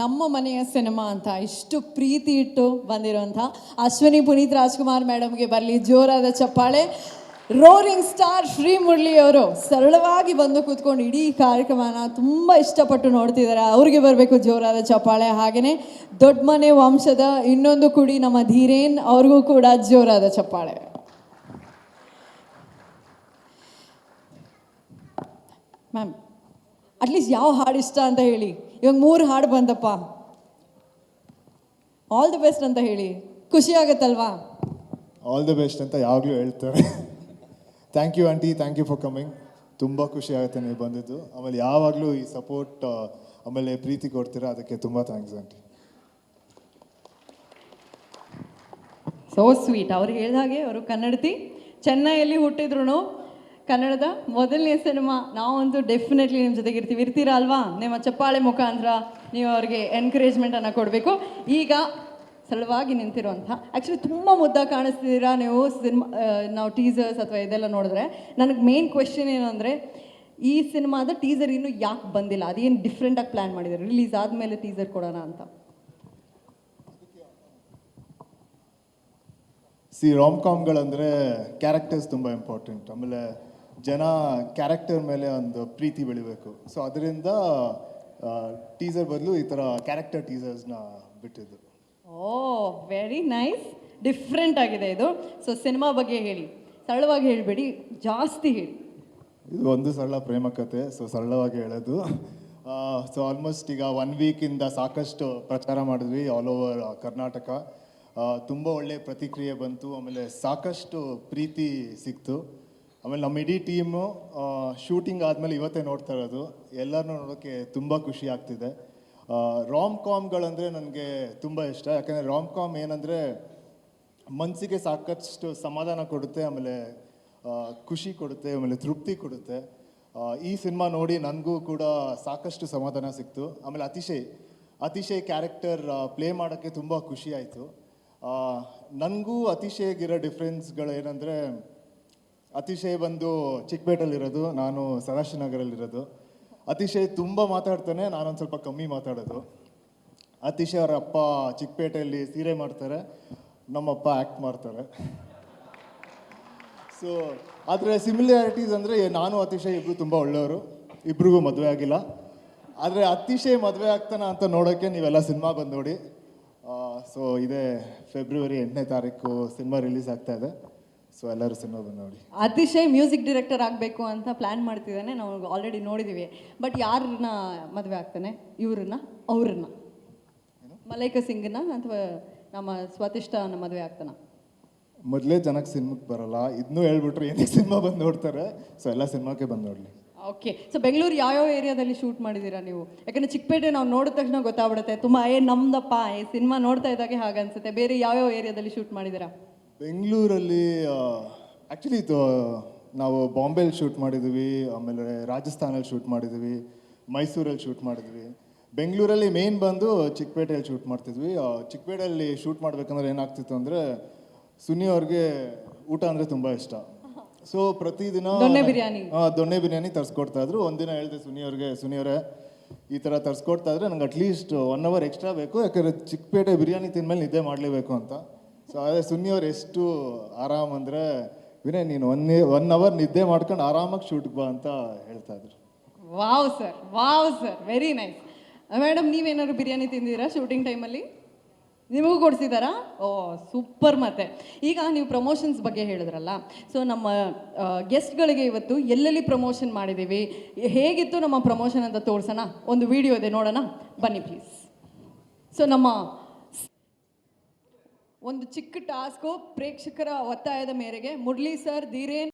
ನಮ್ಮ ಮನೆಯ ಸಿನಿಮಾ ಅಂತ ಇಷ್ಟು ಪ್ರೀತಿ ಇಟ್ಟು ಬಂದಿರುವಂಥ ಅಶ್ವಿನಿ ಪುನೀತ್ ರಾಜ್ಕುಮಾರ್ ಮೇಡಮ್ಗೆ ಬರಲಿ, ಜೋರಾದ ಚಪ್ಪಾಳೆ. ರೋರಿಂಗ್ ಸ್ಟಾರ್ ಶ್ರೀ ಮುರಳಿ ಅವರು ಸರಳವಾಗಿ ಬಂದು ಕೂತ್ಕೊಂಡು ಇಡೀ ಕಾರ್ಯಕ್ರಮನ ತುಂಬ ಇಷ್ಟಪಟ್ಟು ನೋಡ್ತಿದ್ದಾರೆ. ಅವ್ರಿಗೆ ಬರಬೇಕು ಜೋರಾದ ಚಪ್ಪಾಳೆ. ಹಾಗೆಯೇ ದೊಡ್ಡ ಮನೆ ವಂಶದ ಇನ್ನೊಂದು ಕುಡಿ ನಮ್ಮ ಧೀರೇನ್, ಅವ್ರಿಗೂ ಕೂಡ ಜೋರಾದ ಚಪ್ಪಾಳೆ. ಮ್ಯಾಮ್ ಅಟ್ಲೀಸ್ಟ್ ಯಾವ ಹಾಡು ಇಷ್ಟ ಅಂತ ಹೇಳಿ. ಇವಾಗ ಮೂರು ಹಾಡು ಬಂದಪ್ಪ. ಆಲ್ ದಿ ಬೆಸ್ಟ್ ಅಂತ ಹೇಳಿ. ಖುಷಿ ಆಗುತ್ತಲ್ವಾ? ಆಲ್ ದಿ ಬೆಸ್ಟ್ ಅಂತ ಯಾವಾಗಲೂ ಹೇಳ್ತಾರೆ. Thank you aunty thank you for coming ತುಂಬ ಖುಷಿ ಆಗುತ್ತೆ ನೀವು ಬಂದಿದ್ದು. ಆಮೇಲೆ ಯಾವಾಗಲೂ ಈ ಸಪೋರ್ಟ್ ಆಮೇಲೆ ಪ್ರೀತಿ ಕೊಡ್ತೀರಾ? ಅದಕ್ಕೆ ತುಂಬ ಥ್ಯಾಂಕ್ಸ್ ಆಂಟಿ ಸೋ ಸ್ವೀಟ್ ಅವ್ರಿಗೆ ಹೇಳಿದ ಹಾಗೆ ಅವರು ಕನ್ನಡತಿ. ಚೆನ್ನೈಯಲ್ಲಿ ಹುಟ್ಟಿದ್ರು ಕನ್ನಡದ ಮೊದಲನೇ ಸಿನಿಮಾ, ನಾವಂತೂ ಡೆಫಿನೆಟ್ಲಿ ನಿಮ್ಮ ಜೊತೆಗೆ ಇರ್ತೀವಿ ಇರ್ತೀರಾ ಅಲ್ವಾ? ನಿಮ್ಮ ಚಪ್ಪಾಳೆ ಮುಖಾಂತರ ನೀವು ಅವ್ರಿಗೆ ಎನ್ಕರೇಜ್ಮೆಂಟನ್ನು ಕೊಡಬೇಕು. ಈಗ ಸರಳವಾಗಿ ನಿಂತಿರುವಂಥ ಆ್ಯಕ್ಚುಲಿ ತುಂಬ ಮುದ್ದ ಕಾಣಿಸ್ತಿದ್ದೀರಾ ನೀವು ಸಿನಿಮಾ ನಾವು ಟೀಸರ್ಸ್ ಅಥವಾ ಇದೆಲ್ಲ ನೋಡಿದ್ರೆ. ನನಗೆ ಮೇನ್ ಕ್ವೆಶನ್ ಏನು ಅಂದರೆ, ಈ ಸಿನಿಮಾದ ಟೀಸರ್ ಇನ್ನೂ ಯಾಕೆ ಬಂದಿಲ್ಲ? ಅದೇನು ಡಿಫ್ರೆಂಟಾಗಿ ಪ್ಲ್ಯಾನ್ ಮಾಡಿದ್ದಾರೆ? ರಿಲೀಸ್ ಆದಮೇಲೆ ಟೀಸರ್ ಕೊಡೋಣ ಅಂತ. ಸಿ ರಾಮ್ ಕಾಮ್ಗಳಂದರೆ ಕ್ಯಾರೆಕ್ಟರ್ಸ್ ತುಂಬ ಇಂಪಾರ್ಟೆಂಟ್ ಆಮೇಲೆ ಜನ ಕ್ಯಾರೆಕ್ಟರ್ ಮೇಲೆ ಒಂದು ಪ್ರೀತಿ ಬೆಳಿಬೇಕು. ಸೊ ಅದರಿಂದ ಟೀಸರ್ ಬದಲು ಈ ಥರ ಕ್ಯಾರೆಕ್ಟರ್ ಟೀಸರ್ಸ್ನ ಬಿಟ್ಟಿದ್ದು. ಓ ವೆರಿ ನೈಸ್ ಡಿಫ್ರೆಂಟ್ ಆಗಿದೆ ಇದು. ಸೊ ಸಿನಿಮಾ ಬಗ್ಗೆ ಹೇಳಿ. ಸರಳವಾಗಿ ಹೇಳಬೇಡಿ. ಜಾಸ್ತಿ ಹೇಳಿ. ಇದು ಒಂದು ಸರಳ ಪ್ರೇಮ ಕತೆ. ಸೊ ಸರಳವಾಗಿ ಹೇಳೋದು. ಸೊ ಆಲ್ಮೋಸ್ಟ್ ಈಗ ಒನ್ ವೀಕಿಂದ ಸಾಕಷ್ಟು ಪ್ರಚಾರ ಮಾಡಿದ್ವಿ ಆಲ್ ಓವರ್ ಕರ್ನಾಟಕ. ತುಂಬ ಒಳ್ಳೆಯ ಪ್ರತಿಕ್ರಿಯೆ ಬಂತು. ಆಮೇಲೆ ಸಾಕಷ್ಟು ಪ್ರೀತಿ ಸಿಕ್ತು. ಆಮೇಲೆ ನಮ್ಮ ಇಡೀ ಟೀಮು ಶೂಟಿಂಗ್ ಆದಮೇಲೆ ಇವತ್ತೇ ನೋಡ್ತಾ ಇರೋದು. ಎಲ್ಲರನ್ನೂ ನೋಡೋಕ್ಕೆ ತುಂಬ ಖುಷಿ ಆಗ್ತಿದೆ. ರಾಮ್ ಕಾಮ್ಗಳಂದರೆ ನನಗೆ ತುಂಬ ಇಷ್ಟ. ಯಾಕಂದರೆ ರಾಮ್ ಕಾಮ್ ಏನಂದರೆ ಮನಸ್ಸಿಗೆ ಸಾಕಷ್ಟು ಸಮಾಧಾನ ಕೊಡುತ್ತೆ, ಆಮೇಲೆ ಖುಷಿ ಕೊಡುತ್ತೆ, ಆಮೇಲೆ ತೃಪ್ತಿ ಕೊಡುತ್ತೆ. ಈ ಸಿನಿಮಾ ನೋಡಿ ನನಗೂ ಕೂಡ ಸಾಕಷ್ಟು ಸಮಾಧಾನ ಸಿಕ್ತು. ಆಮೇಲೆ ಅತಿಶಯ್ ಅತಿಶಯ್ ಕ್ಯಾರೆಕ್ಟರ್ ಪ್ಲೇ ಮಾಡೋಕ್ಕೆ ತುಂಬ ಖುಷಿ ನನಗೂ ಅತಿಶಯ್ಗಿರೋ ಡಿಫ್ರೆನ್ಸ್ಗಳು ಏನಂದರೆ ಅತಿಶಯ್ ಬಂದು ಚಿಕ್ಕಪೇಟಲ್ಲಿರೋದು ನಾನು ಸದಾಶಿವನಗರಲ್ಲಿರೋದು. ಅತಿಶಯ್ ತುಂಬ ಮಾತಾಡ್ತಾನೆ, ನಾನೊಂದು ಸ್ವಲ್ಪ ಕಮ್ಮಿ ಮಾತಾಡೋದು. ಅತಿಶಯ್ ಅವರ ಅಪ್ಪ ಚಿಕ್ಕಪೇಟೆಯಲ್ಲಿ ಸೀರೆ ಮಾಡ್ತಾರೆ, ನಮ್ಮಪ್ಪ ಆ್ಯಕ್ಟ್ ಮಾಡ್ತಾರೆ. ಸೊ ಆದರೆ ಸಿಮಿಲ್ಯಾರಿಟೀಸ್ ಅಂದರೆ ನಾನು ಅತಿಶಯ್ ಇಬ್ಬರು ತುಂಬ ಒಳ್ಳೆಯವರು, ಇಬ್ರಿಗೂ ಮದುವೆ ಆಗಿಲ್ಲ. ಆದರೆ ಅತಿಶಯ್ ಮದುವೆ ಆಗ್ತಾನ ಅಂತ ನೋಡೋಕ್ಕೆ ನೀವೆಲ್ಲ ಸಿನಿಮಾ ಬಂದು ನೋಡಿ ಸೊ ಇದೇ ಫೆಬ್ರವರಿ ಎಂಟನೇ ತಾರೀಕು ಸಿನಿಮಾ ರಿಲೀಸ್ ಆಗ್ತಾ ಇದೆ. ಸೊ ಎಲ್ಲರೂ ಸಿನಿಮಾ ಬಂದು ನೋಡಿ. ಅತಿಶಯ್ ಮ್ಯೂಸಿಕ್ ಡೈರೆಕ್ಟರ್ ಆಗಬೇಕು ಅಂತ ಪ್ಲ್ಯಾನ್ ಮಾಡ್ತಿದ್ದಾನೆ. ನಾವು ಆಲ್ರೆಡಿ ನೋಡಿದ್ದೀವಿ ಬಟ್ ಯಾರನ್ನ ಮದುವೆ ಆಗ್ತಾನೆ? ಇವ್ರನ್ನ? ಅವ್ರನ್ನ? ಮಲೈಕ ಸಿಂಗ್ನ ಅಥವಾ ನಮ್ಮ ಸ್ವತಿಷ್ಠನ ಮದುವೆ ಆಗ್ತಾನ? ಮೊದಲೇ ಜನಕ್ಕೆ ಸಿನಿಮಾಕ್ಕೆ ಬರಲ್ಲ. ಇದನ್ನೂ ಹೇಳ್ಬಿಟ್ರೆ ಏನಕ್ಕೆ ಸಿನಿಮಾ ಬಂದು ನೋಡ್ತಾರೆ. ಸೊ ಎಲ್ಲ ಸಿನಿಮಾಕ್ಕೆ ಬಂದು ನೋಡಲಿ. ಓಕೆ ಸೊ ಬೆಂಗಳೂರು ಯಾವ್ಯಾವ ಏರಿಯಾದಲ್ಲಿ ಶೂಟ್ ಮಾಡಿದ್ದೀರಾ ನೀವು? ಯಾಕಂದ್ರೆ ಚಿಕ್ಕಪೇಟೆ ನಾವು ನೋಡಿದ ತಕ್ಷಣ ಗೊತ್ತಾಗ್ಬಿಡುತ್ತೆ. ತುಂಬ ಏ ನಮ್ದಪ್ಪ ಈ ಸಿನಿಮಾ ನೋಡ್ತಾ ಇದ್ದಾಗೆ ಹಾಗನ್ಸುತ್ತೆ. ಬೇರೆ ಯಾವ್ಯಾವ ಏರಿಯಾದಲ್ಲಿ ಶೂಟ್ ಮಾಡಿದ್ದೀರಾ ಬೆಂಗಳೂರಲ್ಲಿ ಆ್ಯಕ್ಚುಲಿ ಇದು ನಾವು ಬಾಂಬೆಲಿ ಶೂಟ್ ಮಾಡಿದ್ವಿ ಆಮೇಲೆ ರಾಜಸ್ಥಾನಲ್ಲಿ ಶೂಟ್ ಮಾಡಿದ್ವಿ ಮೈಸೂರಲ್ಲಿ ಶೂಟ್ ಮಾಡಿದ್ವಿ. ಬೆಂಗಳೂರಲ್ಲಿ ಮೇನ್ ಬಂದು ಚಿಕ್ಕಪೇಟೆಯಲ್ಲಿ ಶೂಟ್ ಮಾಡ್ತಿದ್ವಿ. ಚಿಕ್ಕಪೇಟೆಯಲ್ಲಿ ಶೂಟ್ ಮಾಡ್ಬೇಕಂದ್ರೆ ಏನಾಗ್ತಿತ್ತು ಅಂದರೆ ಸುನಿ ಅವ್ರಿಗೆ ಊಟ ಅಂದರೆ ತುಂಬ ಇಷ್ಟ. ಸೊ ಪ್ರತಿದಿನ ದೊಣ್ಣೆ ಬಿರಿಯಾನಿ. ತರಿಸ್ಕೊಡ್ತಾ ಇದ್ರು. ಒಂದಿನ ಹೇಳಿದೆ ಸುನಿ ಅವ್ರಿಗೆ ಸುನಿ ಅವರೇ ಈ ಥರ ತರಿಸ್ಕೊಡ್ತಾ ಇದ್ರೆ ನಂಗೆ ಅಟ್ಲೀಸ್ಟ್ ಒನ್ ಅವರ್ ಎಕ್ಸ್ಟ್ರಾ ಬೇಕು. ಯಾಕಂದರೆ ಚಿಕ್ಕಪೇಟೆ ಬಿರಿಯಾನಿ ತಿಂದ್ಮೇಲೆ ನಿದ್ದೆ ಮಾಡಲೇಬೇಕು ಅಂತ. ಸೊ ಅದೇ ಸುನ್ನಿಯವ್ರು ಎಷ್ಟು ಆರಾಮ್ ಅಂದರೆ, ವಿನಯ್, ನೀನು ಒನ್ ಒನ್ ಅವರ್ ನಿದ್ದೆ ಮಾಡ್ಕೊಂಡು ಆರಾಮಾಗಿ ಶೂಟ್ ಬಾ ಅಂತ ಹೇಳ್ತಾ ಇದ್ರು. Wow sir wow sir very nice madam ನೀವೇನಾದ್ರು ಬಿರಿಯಾನಿ ತಿಂದಿದ್ದೀರಾ ಶೂಟಿಂಗ್ ಟೈಮಲ್ಲಿ ನಿಮಗೂ ಕೊಡಿಸಿದಾರಾ? ಓ ಸೂಪರ್ ಮತ್ತೆ. ಈಗ ನೀವು ಪ್ರಮೋಷನ್ಸ್ ಬಗ್ಗೆ ಹೇಳಿದ್ರಲ್ಲ ಸೊ ನಮ್ಮ ಗೆಸ್ಟ್ಗಳಿಗೆ ಇವತ್ತು ಎಲ್ಲೆಲ್ಲಿ ಪ್ರಮೋಷನ್ ಮಾಡಿದ್ದೀವಿ, ಹೇಗಿತ್ತು ನಮ್ಮ ಪ್ರಮೋಷನ್ ಅಂತ ತೋರಿಸೋಣ? ಒಂದು ವಿಡಿಯೋ ಇದೆ, ನೋಡೋಣ? ಬನ್ನಿ ಪ್ಲೀಸ್ ಸೊ ನಮ್ಮ ಒಂದು ಚಿಕ್ಕ ಟಾಸ್ಕು ಪ್ರೇಕ್ಷಕರ ಒತ್ತಾಯದ ಮೇರೆಗೆ ಮುರಳಿ ಸರ್ ಧೀರೇನ್